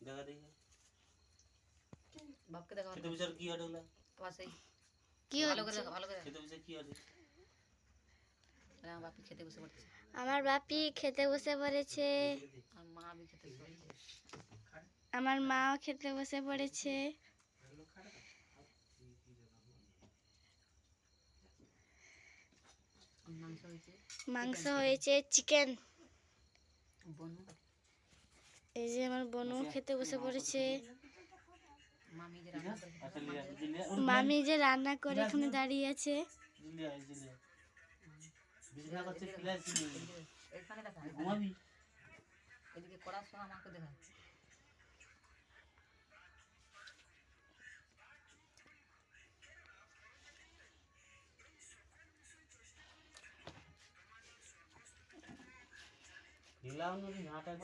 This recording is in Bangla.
দেখা দেখি। বাপকে দেখা খেতে বিচার কি হাট হলো? পাশেই কি ভালো করে ভালো করে। খেতে বিচার কি হাট আমার বাপি খেতে বসে পড়েছে। আমার বাপি খেতে বসে পড়েছে। আর মা খেতে বসে পড়েছে। আমার মাও খেতে বসে পড়েছে। মাংস হয়েছে। মাংস হয়েছে চিকেন বনু। এই যে আমার বোনও খেতে বসে পড়েছে। মামি যে রান্না করে এখানে দাঁড়িয়ে আছে। এখানে দেখা। এদিকে করার সময় আমাকে দেখা। हिलाउनु हाँ। नाटक